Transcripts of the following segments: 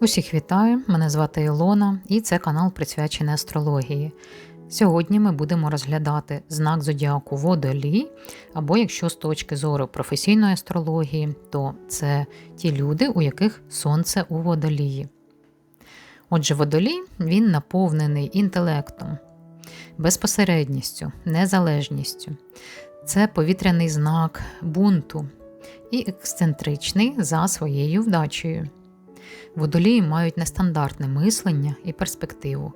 Усіх вітаю! Мене звати Ілона, і це канал присвячений астрології. Сьогодні ми будемо розглядати знак зодіаку Водолій, або якщо з точки зору професійної астрології, то це ті люди, у яких сонце у водолії. Отже, водолій він наповнений інтелектом, безпосередністю, незалежністю. Це повітряний знак бунту і ексцентричний за своєю вдачею. Водолії мають нестандартне мислення і перспективу.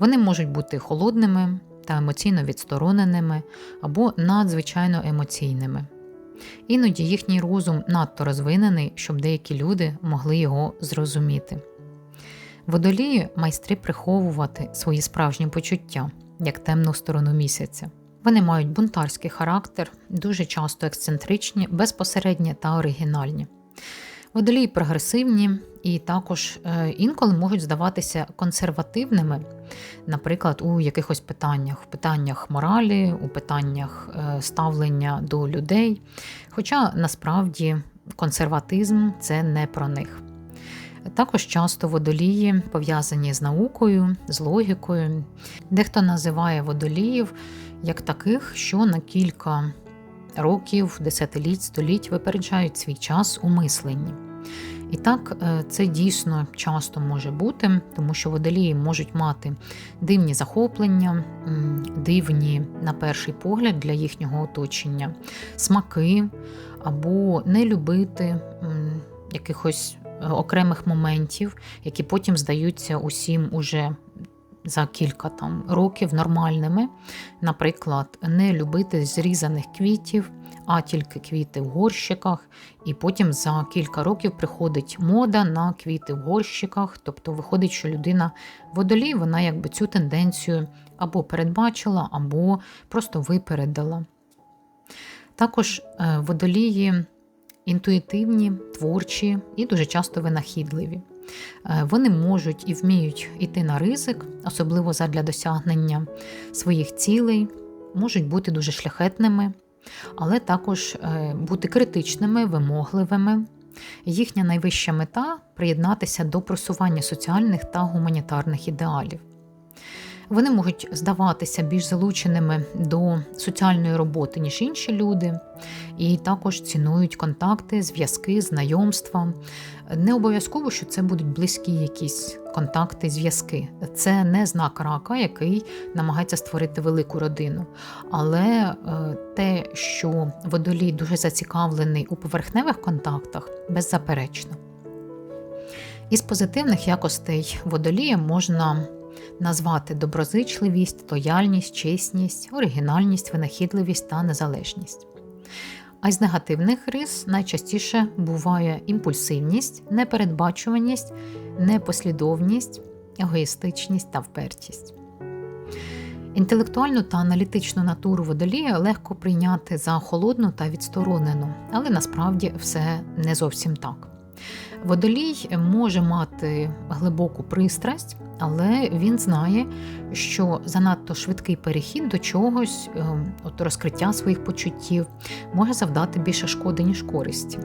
Вони можуть бути холодними та емоційно відстороненими або надзвичайно емоційними. Іноді їхній розум надто розвинений, щоб деякі люди могли його зрозуміти. Водолії майстри приховувати свої справжні почуття, як темну сторону місяця. Вони мають бунтарський характер, дуже часто ексцентричні, безпосередні та оригінальні. Водолії прогресивні і також е, інколи можуть здаватися консервативними, наприклад, у якихось питаннях, в питаннях моралі, у питаннях е, ставлення до людей. Хоча насправді консерватизм це не про них. Також часто водолії пов'язані з наукою, з логікою. Дехто називає водоліїв як таких, що на кілька років, десятиліть, століть випереджають свій час у мисленні. І так, е, це дійсно часто може бути, тому що водолії можуть мати дивні захоплення, дивні, на перший погляд, для їхнього оточення, смаки, або не любити якихось е, окремих моментів, які потім здаються усім уже за кілька там років нормальними. Наприклад, не любити зрізаних квітів, а тільки квіти в горщиках. І потім за кілька років приходить мода на квіти в горщиках. Тобто виходить, що людина водолій, вона якби цю тенденцію або передбачила, або просто випередила. Також е, водолії інтуїтивні, творчі і дуже часто винахідливі. Е, вони можуть і вміють йти на ризик, особливо задля досягнення своїх цілей, можуть бути дуже шляхетними, але також е, бути критичними, вимогливими. Їхня найвища мета приєднатися до просування соціальних та гуманітарних ідеалів. Вони можуть здаватися більш залученими до соціальної роботи, ніж інші люди, і також цінують контакти, зв'язки, знайомства. Не обов'язково, що це будуть близькі якісь контакти, зв'язки. Це не знак рака, який намагається створити велику родину. Але е, те, що водолій дуже зацікавлений у поверхневих контактах, беззаперечно. Із позитивних якостей водолія можна назвати доброзичливість, лояльність, чесність, оригінальність, винахідливість та незалежність. А з негативних рис найчастіше буває імпульсивність, непередбачуваність, непослідовність, егоїстичність та впертість. Інтелектуальну та аналітичну натуру водолія легко прийняти за холодну та відсторонену, але насправді все не зовсім так. Водолій може мати глибоку пристрасть, але він знає, що занадто швидкий перехід до чогось, ем, от розкриття своїх почуттів, може завдати більше шкоди, ніж користі.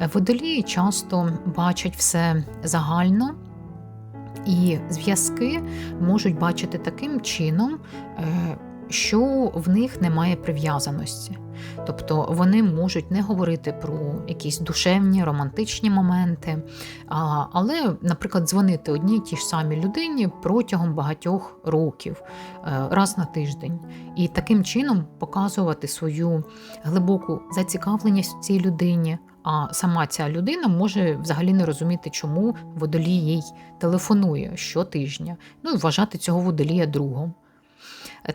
Е, водолії часто бачать все загально. І зв'язки можуть бачити таким чином, е, що в них немає прив'язаності. Тобто вони можуть не говорити про якісь душевні, романтичні моменти, але, наприклад, дзвонити одній тій ж самій людині протягом багатьох років, е, раз на тиждень, і таким чином показувати свою глибоку зацікавленість в цій людині. А сама ця людина може взагалі не розуміти, чому водолій їй телефонує щотижня, ну і вважати цього водолія другом.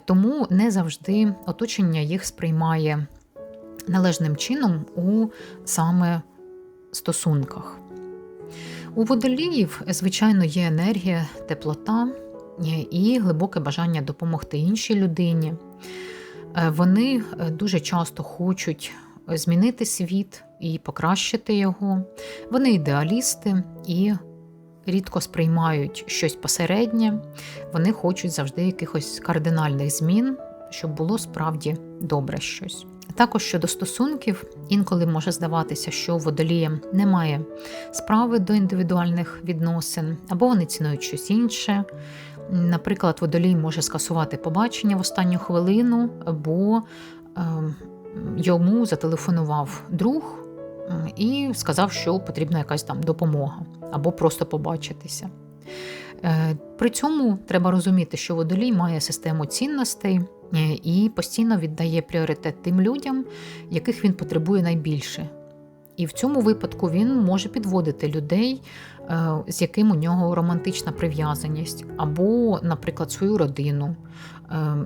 Тому не завжди оточення їх сприймає належним чином у саме стосунках. У водоліїв, звичайно, є енергія, теплота і глибоке бажання допомогти іншій людині. Е, вони е, дуже часто хочуть змінити світ і покращити його. Вони ідеалісти і рідко сприймають щось посереднє, вони хочуть завжди якихось кардинальних змін, щоб було справді добре щось. Також щодо стосунків, інколи може здаватися, що у водолія немає справи до індивідуальних відносин, або вони цінують щось інше. Наприклад, водолій може скасувати побачення в останню хвилину, або е, йому зателефонував друг і сказав, що потрібна якась там допомога, або просто побачитися. Е, При цьому треба розуміти, що водолій має систему цінностей е, і постійно віддає пріоритет тим людям, яких він потребує найбільше. І в цьому випадку він може підводити людей, е, з яким у нього романтична прив'язаність, або, наприклад, свою родину,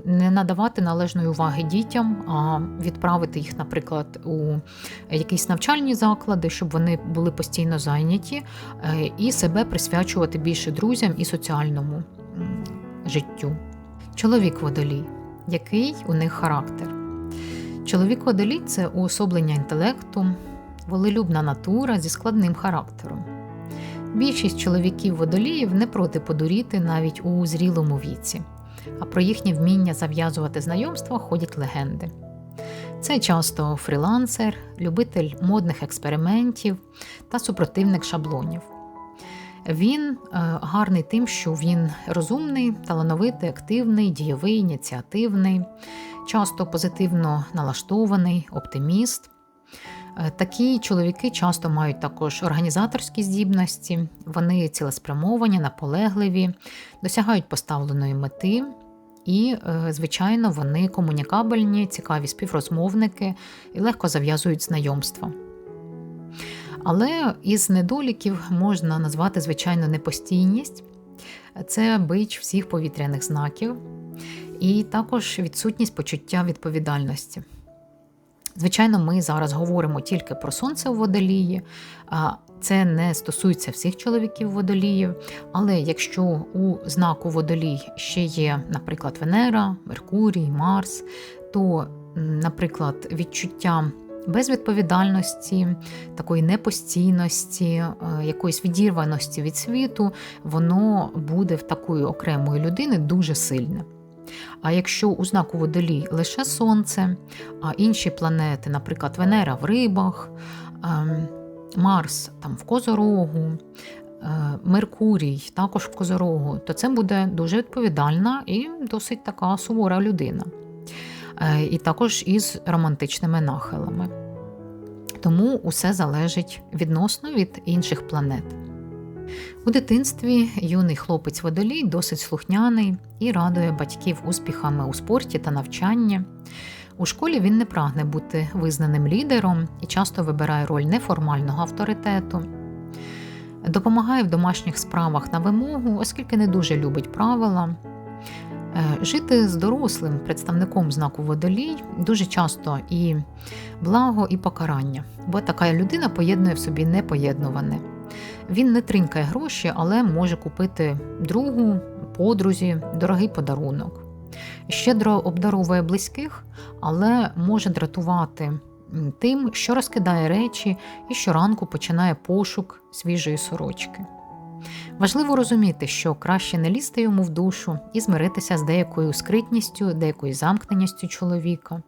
не надавати належної уваги дітям, а відправити їх, наприклад, у якісь навчальні заклади, щоб вони були постійно зайняті, е, і себе присвячувати більше друзям і соціальному життю. Чоловік водолій. Який у них характер? Чоловік водолій це уособлення інтелекту, волелюбна натура зі складним характером. Більшість чоловіків водоліїв не проти подуріти навіть у зрілому віці, а про їхнє вміння зав'язувати знайомства ходять легенди. Це часто фрілансер, любитель модних експериментів та супротивник шаблонів. Він е, гарний тим, що він розумний, талановитий, активний, дієвий, ініціативний, часто позитивно налаштований, оптиміст. Е, Такі чоловіки часто мають також організаторські здібності, вони цілеспрямовані, наполегливі, досягають поставленої мети, і, е, звичайно, вони комунікабельні, цікаві співрозмовники і легко зав'язують знайомства. Але із недоліків можна назвати, звичайно, непостійність, це бич всіх повітряних знаків, і також відсутність почуття відповідальності. Звичайно, ми зараз говоримо тільки про сонце у водолії, а це не стосується всіх чоловіків водоліїв. Але якщо у знаку водолій ще є, наприклад, Венера, Меркурій, Марс, то, наприклад, відчуття безвідповідальності, такої непостійності, е, якоїсь відірваності від світу, воно буде в такої окремої людини дуже сильне. А якщо у знаку водолій лише сонце, а інші планети, наприклад, Венера в рибах, ем, Марс там в Козорогу, е, Меркурій також в Козорогу, то це буде дуже відповідальна і досить така сувора людина. Е, І також із романтичними нахилами. Тому усе залежить відносно від інших планет. У дитинстві юний хлопець водолій досить слухняний і радує батьків успіхами у спорті та навчанні. У школі він не прагне бути визнаним лідером і часто вибирає роль неформального авторитету. Допомагає в домашніх справах на вимогу, оскільки не дуже любить правила. Е, Жити з дорослим представником знаку водолій дуже часто і благо, і покарання, бо така людина поєднує в собі непоєднуване. Він не тринькає гроші, але може купити другу, подрузі, дорогий подарунок. Щедро обдаровує близьких, але може дратувати тим, що розкидає речі і щоранку починає пошук свіжої сорочки. Важливо розуміти, що краще не лізти йому в душу і змиритися з деякою скритністю, деякою замкненістю чоловіка.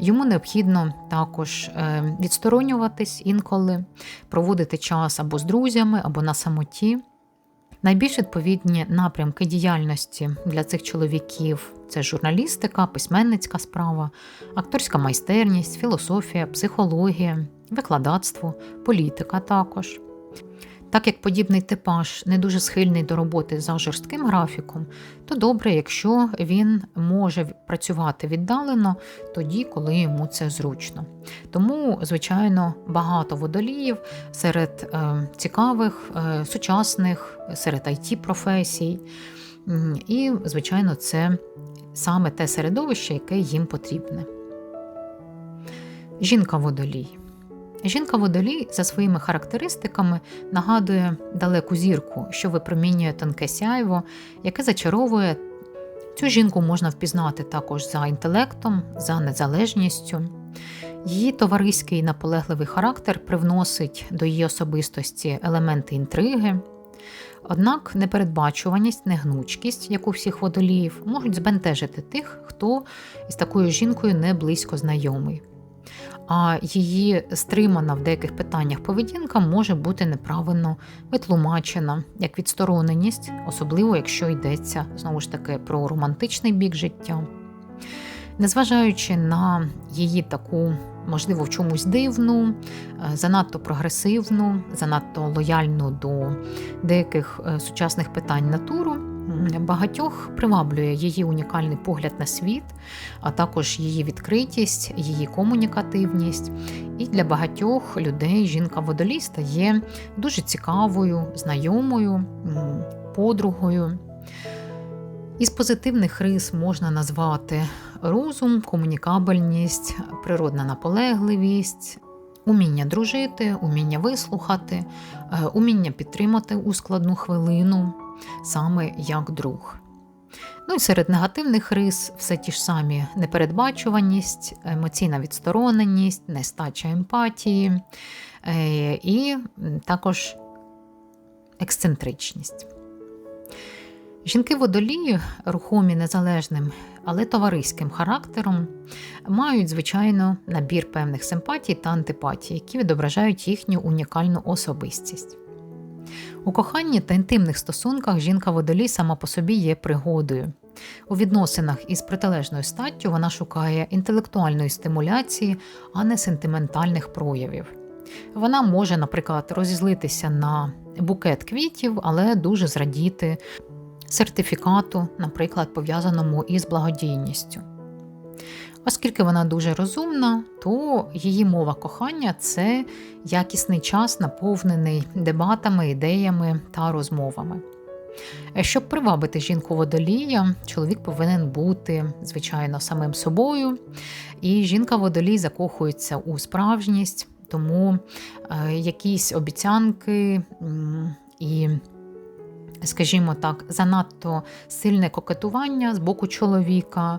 Йому необхідно також е, відсторонюватись інколи, проводити час або з друзями, або на самоті. Найбільш відповідні напрямки діяльності для цих чоловіків це журналістика, письменницька справа, акторська майстерність, філософія, психологія, викладацтво, політика також. Так як подібний типаж не дуже схильний до роботи за жорстким графіком, то добре, якщо він може працювати віддалено тоді, коли йому це зручно. Тому, звичайно, багато водоліїв серед е, цікавих, е, сучасних, серед it професій. І, звичайно, це саме те середовище, яке їм потрібне. Жінка водолій. Жінка водолій за своїми характеристиками нагадує далеку зірку, що випромінює тонке сяйво, яке зачаровує. Цю жінку можна впізнати також за інтелектом, за незалежністю. Її товариський наполегливий характер привносить до її особистості елементи інтриги. Однак непередбачуваність, негнучкість, як у всіх водоліїв, можуть збентежити тих, хто із такою жінкою не близько знайомий. А її стримана в деяких питаннях поведінка може бути неправильно витлумачена як відстороненість, особливо якщо йдеться знову ж таки про романтичний бік життя. Незважаючи на її таку, можливо, в чомусь дивну, е, занадто прогресивну, занадто лояльну до деяких е, сучасних питань натуру, багатьох приваблює її унікальний погляд на світ, а також її відкритість, її комунікативність. І для багатьох людей жінка водолій стає дуже цікавою, знайомою, подругою. Із позитивних рис можна назвати розум, комунікабельність, природна наполегливість, уміння дружити, уміння вислухати, е, уміння підтримати у складну хвилину, саме як друг. Ну і серед негативних рис все ті ж самі непередбачуваність, емоційна відстороненість, нестача емпатії е, і також ексцентричність. Жінки водолії, рухомі незалежним, але товариським характером, мають, звичайно, набір певних симпатій та антипатій, які відображають їхню унікальну особистість. У коханні та інтимних стосунках жінка водолій сама по собі є пригодою. У відносинах із протилежною статтю вона шукає інтелектуальної стимуляції, а не сентиментальних проявів. Вона може, наприклад, розізлитися на букет квітів, але дуже зрадіти сертифікату, наприклад, пов'язаному із благодійністю. Оскільки вона дуже розумна, то її мова кохання це якісний час, наповнений дебатами, ідеями та розмовами. Щоб привабити жінку водолія, чоловік повинен бути, звичайно, самим собою, і жінка водолій закохується у справжність, тому е, якісь обіцянки і скажімо так, занадто сильне кокетування з боку чоловіка,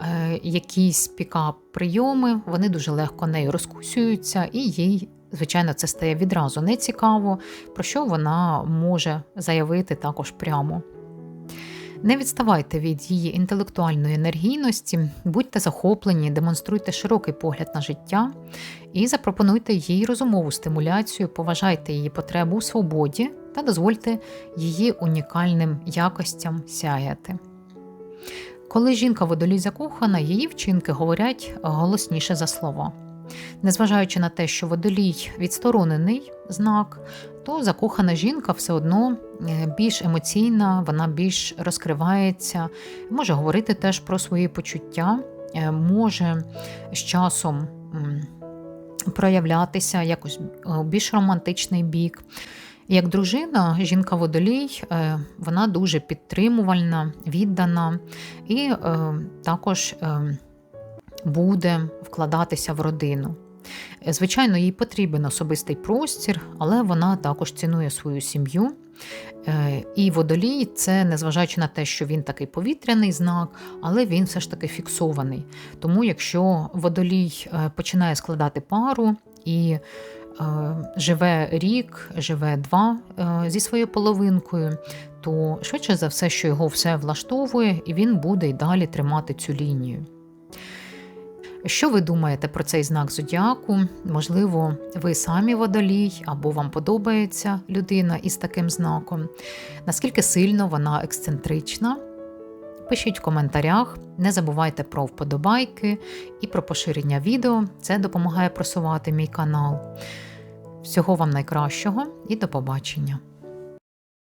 е, якісь пікап-прийоми, вони дуже легко нею розкусюються, і їй, звичайно, це стає відразу нецікаво, про що вона може заявити також прямо. Не відставайте від її інтелектуальної енергійності, будьте захоплені, демонструйте широкий погляд на життя і запропонуйте їй розумову стимуляцію, поважайте її потребу у свободі та дозвольте її унікальним якостям сяяти. Коли жінка водолій закохана, її вчинки говорять голосніше за слова. Незважаючи на те, що водолій відсторонений знак, то закохана жінка все одно е, більш емоційна, вона більш розкривається, може говорити теж про свої почуття, е, може з часом проявлятися якось е, більш романтичний бік. Як дружина, жінка водолій, вона дуже підтримувальна, віддана і також буде вкладатися в родину. Звичайно, їй потрібен особистий простір, але вона також цінує свою сім'ю. Е, і водолій це незважаючи на те, що він такий повітряний знак, але він все ж таки фіксований. Тому, якщо водолій е, починає складати пару і е, живе рік, живе два зі своєю половинкою, то швидше за все, що його все влаштовує, і він буде й далі тримати цю лінію. Що ви думаєте про цей знак зодіаку? Можливо, ви самі водолій, або вам подобається людина із таким знаком? Наскільки сильно вона ексцентрична? Пишіть в коментарях, не забувайте про вподобайки і про поширення відео. Це допомагає просувати мій канал. Всього вам найкращого і до побачення!